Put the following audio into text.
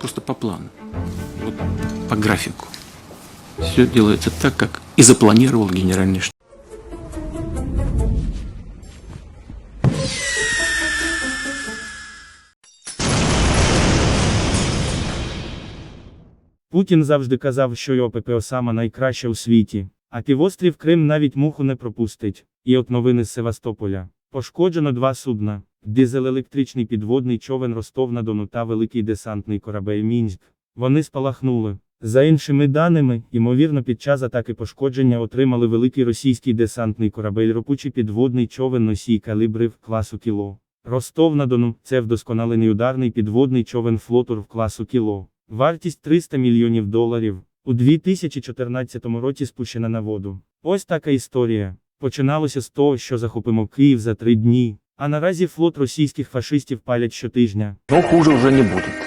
просто по плану, вот по графику. Все делается так, как и запланировал генеральный штаб. Путін завжди казав, що його ППО сама найкраща у світі, а півострів Крим навіть муху не пропустить. І от новини з Севастополя. Пошкоджено два судна: дизель-електричний підводний човен Ростов-на-Дону та великий десантний корабель Мінськ. Вони спалахнули. За іншими даними, ймовірно, під час атаки пошкодження отримали великий російський десантний корабель ропучий підводний човен носій калібрів класу кіло. Ростов-на-Дону це вдосконалений ударний підводний човен флотур в класу кіло. Вартість 300 мільйонів доларів. У 2014 році спущена на воду. Ось така історія. Починалося з того, що захопимо Київ за три дні, а наразі флот російських фашистів палять щотижня. Но хуже уже не будет.